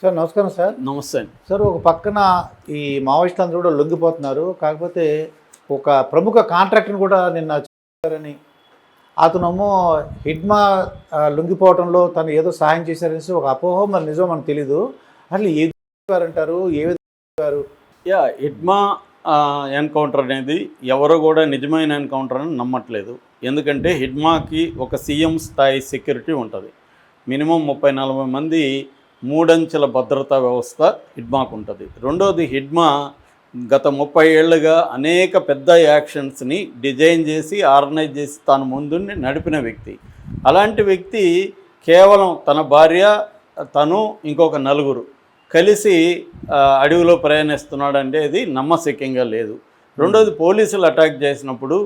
Sir నమస్కారం sir. నమస్తే అండి. సార్ ఒక పక్కన ఈ మావోయిస్టులు అందరూ కూడా లొంగిపోతున్నారు. కాకపోతే ఒక ప్రముఖ కాంట్రాక్టర్ని కూడా నిన్న చేశారని అతనేమో హిడ్మా లొంగిపోవడంలో తను ఏదో సహాయం చేశారనేసి ఒక అపోహ మరి నిజం మనకు తెలీదు. అసలు ఏ అంటారు ఏ విధంగా యా ఇడ్మా ఎన్కౌంటర్ అనేది ఎవరు కూడా నిజమైన ఎన్కౌంటర్ అని నమ్మట్లేదు. ఎందుకంటే హిడ్మాకి ఒక సీఎం స్థాయి సెక్యూరిటీ ఉంటుంది. మినిమం ముప్పై నలభై మంది మూడంచెల భద్రతా వ్యవస్థ హిడ్మాకు ఉంటుంది. రెండోది హిడ్మా గత ముప్పై ఏళ్ళుగా అనేక పెద్ద యాక్షన్స్ని డిజైన్ చేసి ఆర్గనైజ్ చేసి తాను ముందుండి నడిపిన వ్యక్తి. అలాంటి వ్యక్తి కేవలం తన భార్య తను ఇంకొక నలుగురు కలిసి అడవిలో ప్రయాణిస్తున్నాడు అంటే ఇది నమ్మశక్యంగా లేదు. రెండోది పోలీసులు అటాక్ చేసినప్పుడు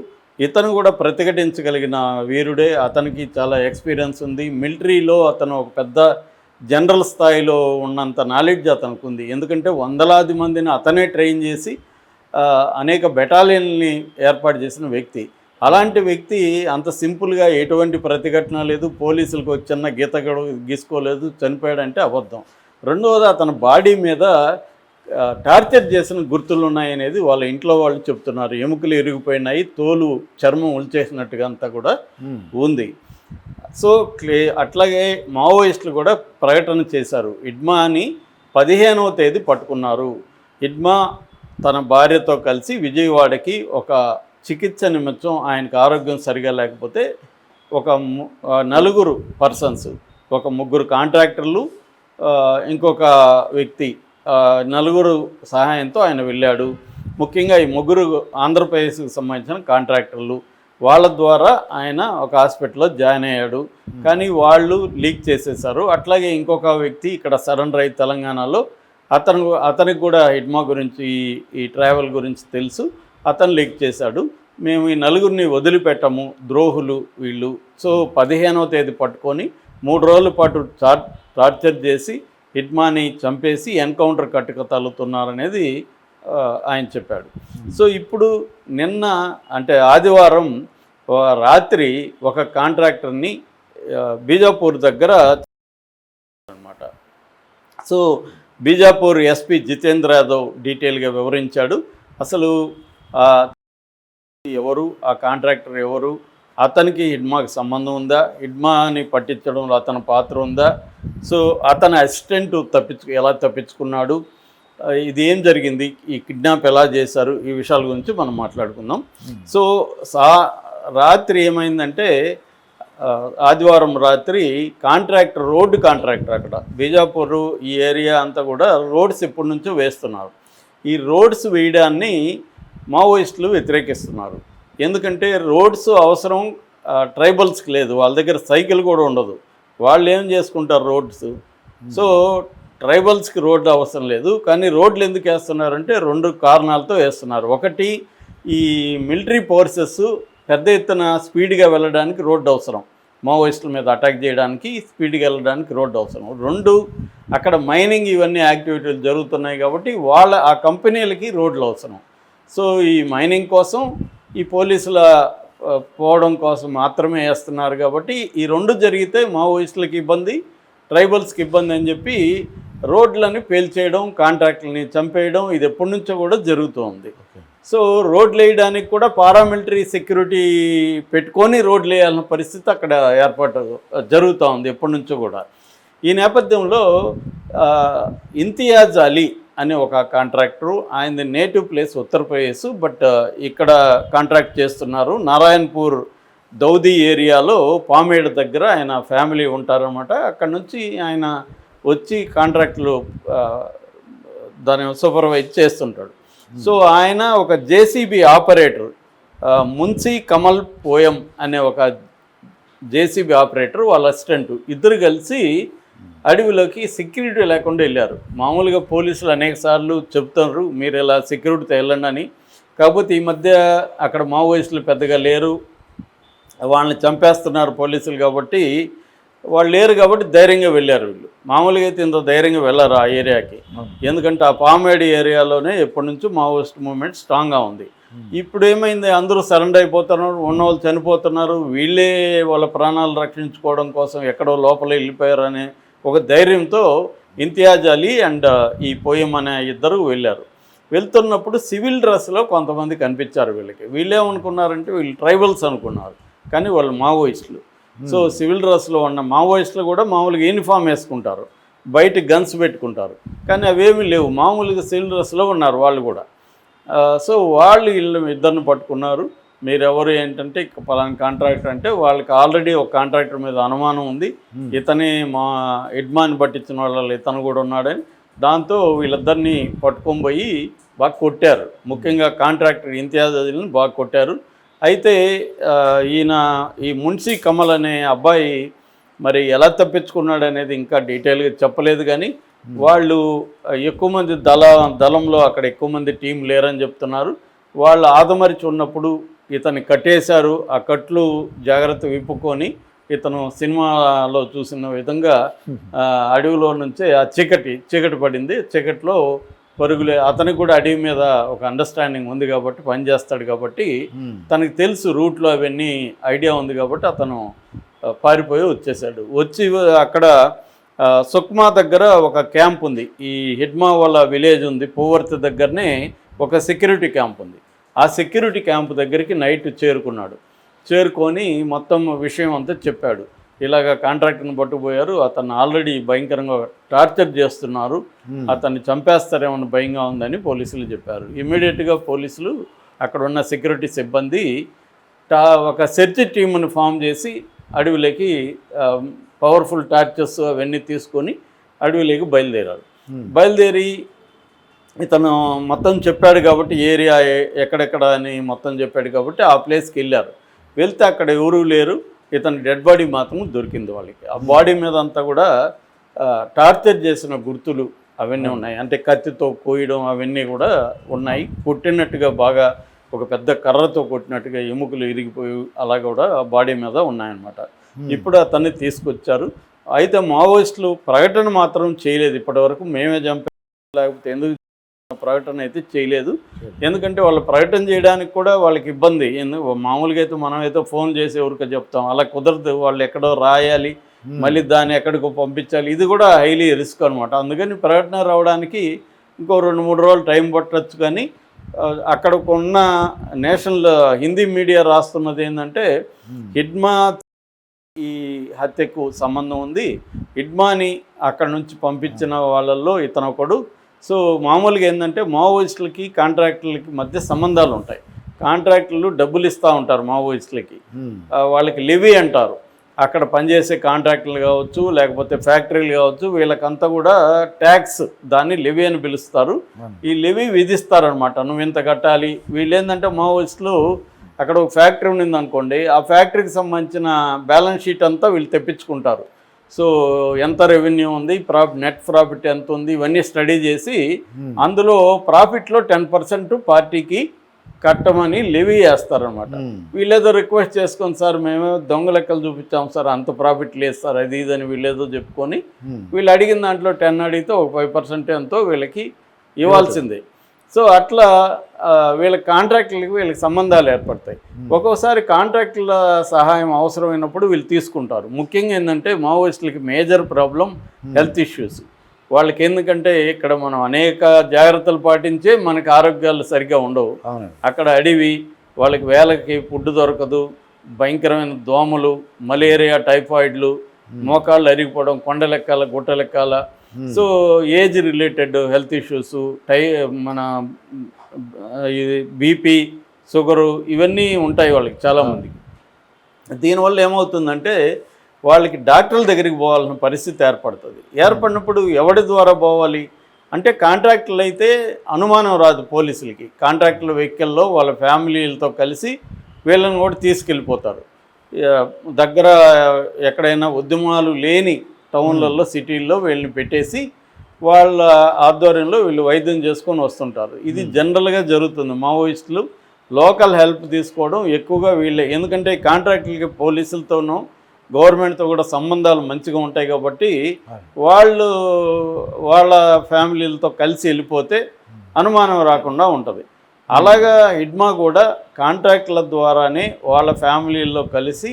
ఇతను కూడా ప్రతిఘటించగలిగిన వీరుడే. అతనికి చాలా ఎక్స్పీరియన్స్ ఉంది. మిలిటరీలో అతను ఒక పెద్ద జనరల్ స్థాయిలో ఉన్నంత నాలెడ్జ్ అతనికి ఉంది. ఎందుకంటే వందలాది మందిని అతనే ట్రైన్ చేసి అనేక బెటాలియన్ని ఏర్పాటు చేసిన వ్యక్తి. అలాంటి వ్యక్తి అంత సింపుల్గా ఎటువంటి ప్రతిఘటన లేదు. పోలీసులకు చిన్న గీత గీసుకోలేదు. చనిపోయాడంటే అబద్ధం. రెండవది అతని బాడీ మీద టార్చర్ చేసిన గుర్తులు ఉన్నాయనేది వాళ్ళ ఇంట్లో వాళ్ళు చెప్తున్నారు. ఎముకలు ఇరిగిపోయినాయి తోలు చర్మం ఉల్చేసినట్టుగా అంతా కూడా ఉంది. సో క్లే అట్లాగే మావోయిస్టులు కూడా ప్రకటన చేశారు. ఇడ్మాని పదిహేనవ తేదీ పట్టుకున్నారు. ఇడ్మా తన భార్యతో కలిసి విజయవాడకి ఒక చికిత్స నిమిత్తం ఆయనకు ఆరోగ్యం సరిగా లేకపోతే ఒక నలుగురు పర్సన్స్ ఒక ముగ్గురు కాంట్రాక్టర్లు ఇంకొక వ్యక్తి నలుగురు సహాయంతో ఆయన వెళ్ళాడు. ముఖ్యంగా ఈ ముగ్గురు ఆంధ్రప్రదేశ్కి సంబంధించిన కాంట్రాక్టర్లు. వాళ్ళ ద్వారా ఆయన ఒక హాస్పిటల్లో జాయిన్ అయ్యాడు. కానీ వాళ్ళు లీక్ చేసేసారు. అట్లాగే ఇంకొక వ్యక్తి ఇక్కడ సరెండర్ అయ్యి తెలంగాణలో అతను అతనికి కూడా హిడ్మా గురించి ఈ- ట్రావెల్ గురించి తెలుసు. అతను లీక్ చేశాడు. మేము ఈ నలుగురిని వదిలిపెట్టము ద్రోహులు వీళ్ళు. సో పదిహేనవ తేదీ పట్టుకొని మూడు రోజుల పాటు చార్ టార్చర్ చేసి హిడ్మాని చంపేసి ఎన్కౌంటర్ కట్టుక తల్లుతున్నారనేది ఆయన చెప్పాడు. సో ఇప్పుడు నిన్న అంటే ఆదివారం రాత్రి ఒక కాంట్రాక్టర్ని బీజాపూర్ దగ్గర అనమాట సో బీజాపూర్ ఎస్పీ జితేంద్ర యాదవ్ డీటెయిల్గా వివరించాడు. అసలు ఎవరు ఆ కాంట్రాక్టర్ ఎవరు అతనికి హిడ్మాకి సంబంధం ఉందా హిడ్మాని పట్టించడంలో అతని పాత్ర ఉందా సో అతని అసిస్టెంట్ తప్పించు ఎలా తప్పించుకున్నాడు ఇది ఏం జరిగింది? ఈ కిడ్నాప్ ఎలా చేశారు? ఈ విషయాల గురించి మనం మాట్లాడుకుందాం. సో సా రాత్రి ఏమైందంటే ఆదివారం రాత్రి కాంట్రాక్టర్ రోడ్డు కాంట్రాక్టర్ అక్కడ బీజాపూర్ ఈ ఏరియా అంతా కూడా రోడ్స్ ఎప్పటి నుంచో వేస్తున్నారు. ఈ రోడ్స్ వేయడాన్ని మావోయిస్టులు వ్యతిరేకిస్తున్నారు. ఎందుకంటే రోడ్స్ అవసరం ట్రైబల్స్కి లేదు. వాళ్ళ దగ్గర సైకిల్ కూడా ఉండదు. వాళ్ళు ఏం చేసుకుంటారు రోడ్స్? సో ట్రైబల్స్కి రోడ్డు అవసరం లేదు కానీ రోడ్లు ఎందుకు వేస్తున్నారంటే రెండు కారణాలతో వేస్తున్నారు. ఒకటి ఈ మిలిటరీ ఫోర్సెస్ పెద్ద ఎత్తున స్పీడ్గా వెళ్ళడానికి రోడ్డు అవసరం. మావోయిస్టుల మీద అటాక్ చేయడానికి స్పీడ్గా వెళ్ళడానికి రోడ్డు అవసరం. రెండు అక్కడ మైనింగ్ ఇవన్నీ యాక్టివిటీలు జరుగుతున్నాయి కాబట్టి వాళ్ళ ఆ కంపెనీలకి రోడ్లు అవసరం. సో ఈ మైనింగ్ కోసం ఈ పోలీసుల పోవడం కోసం మాత్రమే వేస్తున్నారు కాబట్టి ఈ రెండు జరిగితే మావోయిస్టులకి ఇబ్బంది ట్రైబల్స్కి ఇబ్బంది అని చెప్పి రోడ్లని పేల్చేయడం కాంట్రాక్టులని చంపేయడం ఇది ఎప్పటి నుంచో కూడా జరుగుతోంది. సో రోడ్లు వేయడానికి కూడా పారామిలిటరీ సెక్యూరిటీ పెట్టుకొని రోడ్లు వేయాలన్న పరిస్థితి అక్కడ ఏర్పాటు జరుగుతూ ఉంది ఎప్పటి నుంచో కూడా. ఈ నేపథ్యంలో ఇంతియాజ్ అలీ అనే ఒక కాంట్రాక్టరు ఆయన నేటివ్ ప్లేస్ ఉత్తరప్రదేశ్ బట్ ఇక్కడ కాంట్రాక్ట్ చేస్తున్నారు. నారాయణపూర్ దౌదీ ఏరియాలో పామేడ్ దగ్గర ఆయన ఫ్యామిలీ ఉంటారన్నమాట. అక్కడ నుంచి ఆయన వచ్చి కాంట్రాక్టులు దాని దాన్ని సూపర్వైజ్ చేస్తుంటాడు. సో ఆయన ఒక JCB operator Mnuchin Kamal Poyam అనే ఒక జేసీబీ ఆపరేటర్ వాళ్ళ అసిస్టెంట్ ఇద్దరు కలిసి అడవిలోకి సెక్యూరిటీ లేకుండా వెళ్ళారు. మామూలుగా పోలీసులు అనేక సార్లు చెప్తున్నారు మీరు ఇలా సెక్యూరిటీతో వెళ్ళండి అని. కాకపోతే ఈ మధ్య అక్కడ మావోయిస్టులు పెద్దగా లేరు. వాళ్ళని చంపేస్తున్నారు పోలీసులు కాబట్టి వాళ్ళు లేరు కాబట్టి ధైర్యంగా వెళ్ళారు వీళ్ళు. మామూలుగా అయితే ఇంత ధైర్యంగా వెళ్ళారు ఆ ఏరియాకి. ఎందుకంటే ఆ పామేడి ఏరియాలోనే ఎప్పటి నుంచో మావోయిస్ట్ మూవ్మెంట్ స్ట్రాంగ్గా ఉంది. ఇప్పుడు ఏమైంది? అందరూ సరెండర్ అయిపోతున్నారు ఉన్న వాళ్ళు చనిపోతున్నారు. వీళ్ళే వాళ్ళ ప్రాణాలు రక్షించుకోవడం కోసం ఎక్కడో లోపల వెళ్ళిపోయారు అనే ఒక ధైర్యంతో ఇంతియాజ్ అలీ అండ్ ఈ పోయం అనే ఇద్దరు వెళ్ళారు. వెళ్తున్నప్పుడు సివిల్ డ్రెస్లో కొంతమంది కనిపించారు వీళ్ళకి. వీళ్ళేమనుకున్నారంటే వీళ్ళు ట్రైబల్స్ అనుకున్నారు. కానీ వాళ్ళు మావోయిస్టులు. సో సివిల్ డ్రెస్లో ఉన్న మావోయిస్టులు కూడా మామూలుగా యూనిఫామ్ వేసుకుంటారు. బయట గన్స్ పెట్టుకుంటారు. కానీ అవేమీ లేవు. మామూలుగా సివిల్ డ్రెస్లో ఉన్నారు వాళ్ళు కూడా. సో వాళ్ళు వీళ్ళు ఇద్దరిని పట్టుకున్నారు. మీరెవరు ఏంటంటే ఇక పలానా కాంట్రాక్టర్ అంటే వాళ్ళకి ఆల్రెడీ ఒక కాంట్రాక్టర్ మీద అనుమానం ఉంది. ఇతనే మా యజమాని పట్టించిన వాళ్ళు ఇతను కూడా ఉన్నాడని. దాంతో వీళ్ళిద్దరిని పట్టుకొని పోయి బాగా కొట్టారు. ముఖ్యంగా కాంట్రాక్టర్ ఇంతియాజ్ అదిల్ని బాగా కొట్టారు. అయితే ఈయన ఈ మున్సీ కమల్ అనే అబ్బాయి మరి ఎలా తప్పించుకున్నాడు అనేది ఇంకా డీటెయిల్గా చెప్పలేదు కానీ వాళ్ళు ఎక్కువ మంది దళ దళంలో అక్కడ ఎక్కువ మంది టీం లేరని చెప్తున్నారు. వాళ్ళు ఆదమరిచి ఉన్నప్పుడు ఇతన్ని కట్టేశారు. ఆ కట్లు జాగ్రత్త విప్పుకొని ఇతను సినిమాలో చూసిన విధంగా అడవిలో నుంచే ఆ చీకటి చీకటి పడింది. చీకటిలో పరుగులే అతనికి కూడా అడవి మీద ఒక అండర్స్టాండింగ్ ఉంది కాబట్టి పని చేస్తాడు కాబట్టి తనకి తెలుసు రూట్లో అవన్నీ ఐడియా ఉంది కాబట్టి అతను పారిపోయి వచ్చేసాడు. వచ్చి అక్కడ సుక్మా దగ్గర ఒక క్యాంప్ ఉంది. ఈ హిడ్మా వాళ్ళ విలేజ్ ఉంది పూవర్తి దగ్గరనే ఒక సెక్యూరిటీ క్యాంప్ ఉంది. ఆ సెక్యూరిటీ క్యాంప్ దగ్గరికి నైట్ చేరుకున్నాడు. చేరుకొని మొత్తం విషయం అంతా చెప్పాడు. ఇలాగ కాంట్రాక్టర్ని పట్టుకుపోయారు. అతను ఆల్రెడీ భయంకరంగా టార్చర్ చేస్తున్నారు. అతన్ని చంపేస్తారేమని భయంగా ఉందని పోలీసులు చెప్పారు. ఇమ్మీడియట్గా పోలీసులు అక్కడ ఉన్న సెక్యూరిటీ సిబ్బంది టా ఒక సెర్చ్ టీముని ఫామ్ చేసి అడవిలోకి పవర్ఫుల్ టార్చర్స్ అవన్నీ తీసుకొని అడవిలోకి బయలుదేరారు. బయలుదేరి ఇతను మొత్తం చెప్పాడు కాబట్టి ఏరియా ఎక్కడెక్కడ అని మొత్తం చెప్పాడు కాబట్టి ఆ ప్లేస్కి వెళ్ళారు. వెళ్తే అక్కడ ఎవరూ లేరు. ఇతని డెడ్ బాడీ మాత్రం దొరికింది వాళ్ళకి. ఆ బాడీ మీద అంతా కూడా టార్చర్ చేసిన గుర్తులు అవన్నీ ఉన్నాయి. అంటే కత్తితో కోయడం అవన్నీ కూడా ఉన్నాయి. కొట్టినట్టుగా బాగా ఒక పెద్ద కర్రతో కొట్టినట్టుగా ఎముకలు ఇరిగిపోయి అలా కూడా ఆ బాడీ మీద ఉన్నాయన్నమాట. ఇప్పుడు అతన్ని తీసుకొచ్చారు. అయితే మావోయిస్టులు ప్రకటన మాత్రం చేయలేదు. ఇప్పటివరకు మేమే చంపాం లేకపోతే ఎందుకు ప్రకటన అయితే చేయలేదు. ఎందుకంటే వాళ్ళు ప్రకటన చేయడానికి కూడా వాళ్ళకి ఇబ్బంది. మామూలుగా అయితే మనం అయితే ఫోన్ చేసి ఎవరికో చెప్తాం. అలా కుదరదు. వాళ్ళు ఎక్కడో రాయాలి. మళ్ళీ దాన్ని ఎక్కడికో పంపించాలి. ఇది కూడా హైలీ రిస్క్ అనమాట అందుకని ప్రకటన రావడానికి ఇంకో రెండు మూడు రోజులు టైం పట్టచ్చు కానీ అక్కడ ఉన్న నేషనల్ హిందీ మీడియా రాస్తున్నది ఏంటంటే హిడ్మా ఈ హత్యకు సంబంధం ఉంది. హిడ్మాని అక్కడ నుంచి పంపించిన వాళ్ళల్లో ఇతను ఒకడు సో మామూలుగా ఏంటంటే మావోయిస్టులకి కాంట్రాక్టులకి మధ్య సంబంధాలు ఉంటాయి. కాంట్రాక్టులు డబ్బులు ఇస్తూ ఉంటారు మావోయిస్టులకి. వాళ్ళకి లివీ అంటారు. అక్కడ పనిచేసే కాంట్రాక్టులు కావచ్చు లేకపోతే ఫ్యాక్టరీలు కావచ్చు వీళ్ళకంతా కూడా ట్యాక్స్ దాన్ని లివీ అని పిలుస్తారు. ఈ లివీ విధిస్తారనమాట నువ్వు ఇంత కట్టాలి. వీళ్ళు ఏంటంటే మావోయిస్టులు అక్కడ ఒక ఫ్యాక్టరీ ఉంది అనుకోండి ఆ ఫ్యాక్టరీకి సంబంధించిన బ్యాలెన్స్ షీట్ అంతా వీళ్ళు తెప్పించుకుంటారు. సో ఎంత రెవెన్యూ ఉంది ప్రాఫ్ నెట్ ప్రాఫిట్ ఎంత ఉంది ఇవన్నీ స్టడీ చేసి అందులో ప్రాఫిట్లో టెన్ పర్సెంట్ పార్టీకి కట్టమని లెవీ వేస్తారనమాట వీళ్ళేదో రిక్వెస్ట్ చేసుకొని సార్ మేమే దొంగ లెక్కలు చూపించాం సార్ అంత ప్రాఫిట్ లేదు సార్ అది ఇదని వీళ్ళేదో చెప్పుకొని వీళ్ళు అడిగిన దాంట్లో టెన్ అడిగితే ఒక ఫైవ్ పర్సెంట్ ఎంతో వీళ్ళకి ఇవ్వాల్సిందే. సో అట్లా వీళ్ళ కాంట్రాక్టులకి వీళ్ళకి సంబంధాలు ఏర్పడతాయి. ఒక్కోసారి కాంట్రాక్టుల సహాయం అవసరమైనప్పుడు వీళ్ళు తీసుకుంటారు. ముఖ్యంగా ఏంటంటే మావోయిస్టులకి మేజర్ ప్రాబ్లం హెల్త్ ఇష్యూస్. వాళ్ళకి ఎందుకంటే ఇక్కడ మనం అనేక జాగ్రత్తలు పాటించే మనకి ఆరోగ్యాలు సరిగ్గా ఉండవు. అక్కడ అడవి వాళ్ళకి వేలకి ఫుడ్ దొరకదు భయంకరమైన దోమలు మలేరియా టైఫాయిడ్లు మోకాళ్ళు అరిగిపోవడం కొండలెక్కాల గుట్టలెక్కాల so age related health issues టై మన ఇది బీపీ షుగరు ఇవన్నీ ఉంటాయి వాళ్ళకి చాలామందికి దీనివల్ల ఏమవుతుందంటే వాళ్ళకి డాక్టర్ల దగ్గరికి పోవాల్సిన పరిస్థితి ఏర్పడుతుంది. ఏర్పడినప్పుడు ఎవడి ద్వారా పోవాలి? అంటే కాంట్రాక్టులు అయితే అనుమానం రాదు పోలీసులకి. కాంట్రాక్టుల వెహికల్లో వాళ్ళ ఫ్యామిలీలతో కలిసి వీళ్ళని కూడా తీసుకెళ్ళిపోతారు. దగ్గర ఎక్కడైనా ఉద్యమాలు లేని టౌన్లలో సిటీల్లో వీళ్ళని పెట్టేసి వాళ్ళ ఆధ్వర్యంలో వీళ్ళు వైద్యం చేసుకొని వస్తుంటారు. ఇది జనరల్గా జరుగుతుంది. మావోయిస్టులు లోకల్ హెల్ప్ తీసుకోవడం ఎక్కువగా వీళ్ళే. ఎందుకంటే కాంట్రాక్టులకి పోలీసులతోనూ గవర్నమెంట్తో కూడా సంబంధాలు మంచిగా ఉంటాయి కాబట్టి వాళ్ళు వాళ్ళ ఫ్యామిలీలతో కలిసి వెళ్ళిపోతే అనుమానం రాకుండా ఉంటుంది. అలాగా హిడ్మా కూడా కాంట్రాక్టుల ద్వారానే వాళ్ళ ఫ్యామిలీల్లో కలిసి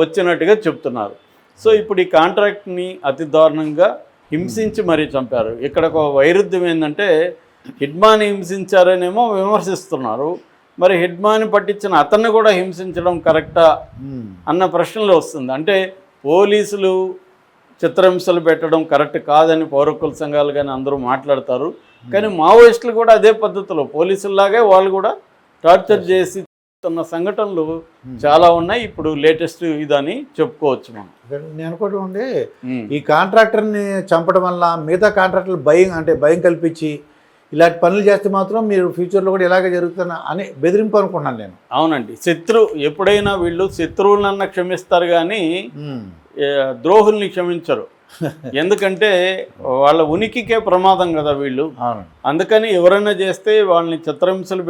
వచ్చినట్టుగా చెప్తున్నారు. సో ఇప్పుడు ఈ కాంట్రాక్ట్ని అతి దారుణంగా హింసించి మరీ చంపారు. ఇక్కడ ఒక వైరుధ్యం ఏంటంటే హిడ్మాని హింసించారనేమో విమర్శిస్తున్నారు. మరి హిడ్మాని పట్టించిన అతన్ని కూడా హింసించడం కరెక్టా ఉమ్. అన్న ప్రశ్నలు వస్తుంది. అంటే పోలీసులు చిత్రహింసలు పెట్టడం కరెక్ట్ కాదని పౌరకుల సంఘాలు కానీ అందరూ మాట్లాడతారు. కానీ మావోయిస్టులు కూడా అదే పద్ధతిలో పోలీసుల్లాగే వాళ్ళు కూడా టార్చర్ చేసి ఉన్న సంఘటనలు చాలా ఉన్నాయి. ఇప్పుడు లేటెస్ట్ ఇదని చెప్పుకోవచ్చు మనం. నేను అనుకోవడం ఉండే ఉమ్. ఈ కాంట్రాక్టర్ని చంపడం వల్ల మిగతా కాంట్రాక్టర్లు భయం అంటే భయం కల్పించి ఇలాంటి పనులు చేస్తే మాత్రం మీరు ఫ్యూచర్లో కూడా ఇలాగే జరుగుతున్నా అని బెదిరింపు అనుకున్నాను నేను. అవునండి. శత్రు ఎప్పుడైనా వీళ్ళు శత్రువులన్నా క్షమిస్తారు కానీ ద్రోహుల్ని క్షమించరు. ఎందుకంటే వాళ్ళ ఉనికికే ప్రమాదం కదా వీళ్ళు. అందుకని ఎవరైనా చేస్తే వాళ్ళని చిత్రహింసలు